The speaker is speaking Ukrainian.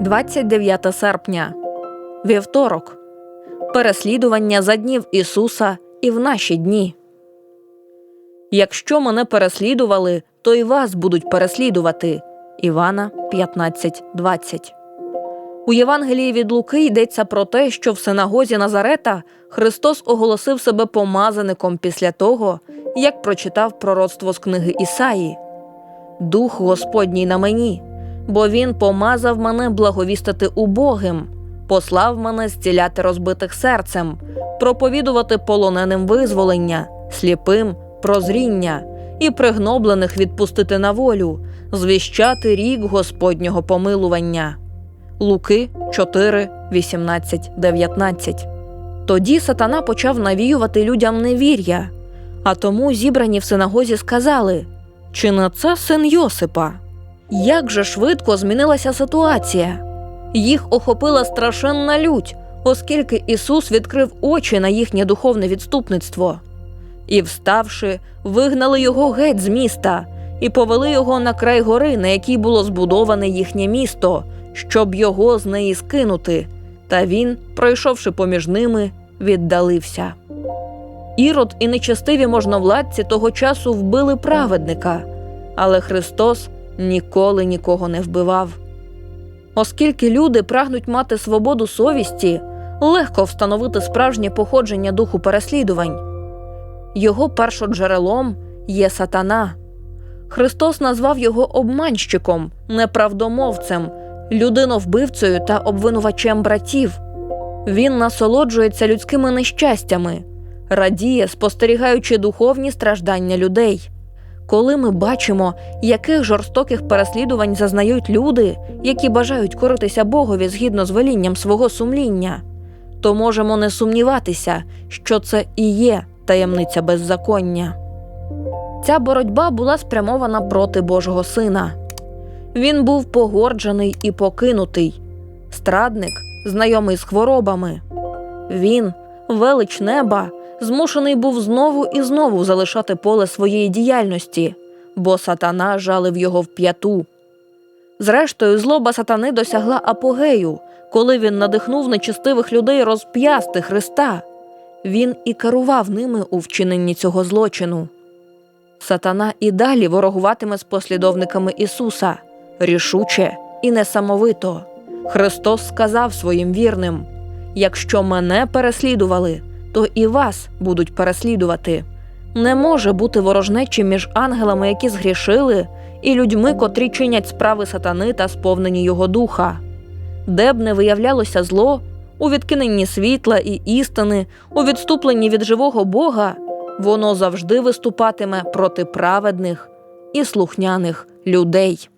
29 серпня. Вівторок. Переслідування за днів Ісуса і в наші дні. Якщо мене переслідували, то і вас будуть переслідувати. Івана 15.20. У Євангелії від Луки йдеться про те, що в синагозі Назарета Христос оголосив себе помазаником після того, як прочитав пророцтво з книги Ісаї. Дух Господній на мені, бо Він помазав мене благовістати убогим, послав мене зціляти розбитих серцем, проповідувати полоненим визволення, сліпим прозріння і пригноблених відпустити на волю, звіщати рік Господнього помилування. Луки 4, 18, 19. Тоді сатана почав навіювати людям невір'я, а тому зібрані в синагозі сказали: Чи не це син Йосипа? Як же швидко змінилася ситуація? Їх охопила страшенна лють, оскільки Ісус відкрив очі на їхнє духовне відступництво. І, вставши, вигнали його геть з міста і повели його на край гори, на якій було збудоване їхнє місто, щоб його з неї скинути. Та він, пройшовши поміж ними, віддалився. Ірод і нечестиві можновладці того часу вбили праведника, але Христос ніколи нікого не вбивав. Оскільки люди прагнуть мати свободу совісті, легко встановити справжнє походження духу переслідувань. Його першоджерелом є сатана. Христос назвав його обманщиком, неправдомовцем, людиновбивцею та обвинувачем братів. Він насолоджується людськими нещастями, радіє, спостерігаючи духовні страждання людей. Коли ми бачимо, яких жорстоких переслідувань зазнають люди, які бажають коритися Богові згідно з велінням свого сумління, то можемо не сумніватися, що це і є таємниця беззаконня. Ця боротьба була спрямована проти Божого Сина. Він був погорджений і покинутий, страдник, знайомий з хворобами. Він, велич неба, змушений був знову і знову залишати поле своєї діяльності, бо сатана жалив його в п'яту. Зрештою, злоба сатани досягла апогею, коли він надихнув нечестивих людей розп'ясти Христа. Він і керував ними у вчиненні цього злочину. Сатана і далі ворогуватиме з послідовниками Ісуса рішуче і несамовито. Христос сказав своїм вірним: якщо мене переслідували, то і вас будуть переслідувати. Не може бути ворожнечі між ангелами, які згрішили, і людьми, котрі чинять справи сатани та сповнені його духа. Де б не виявлялося зло, у відкиненні світла і істини, у відступленні від живого Бога, воно завжди виступатиме проти праведних і слухняних людей.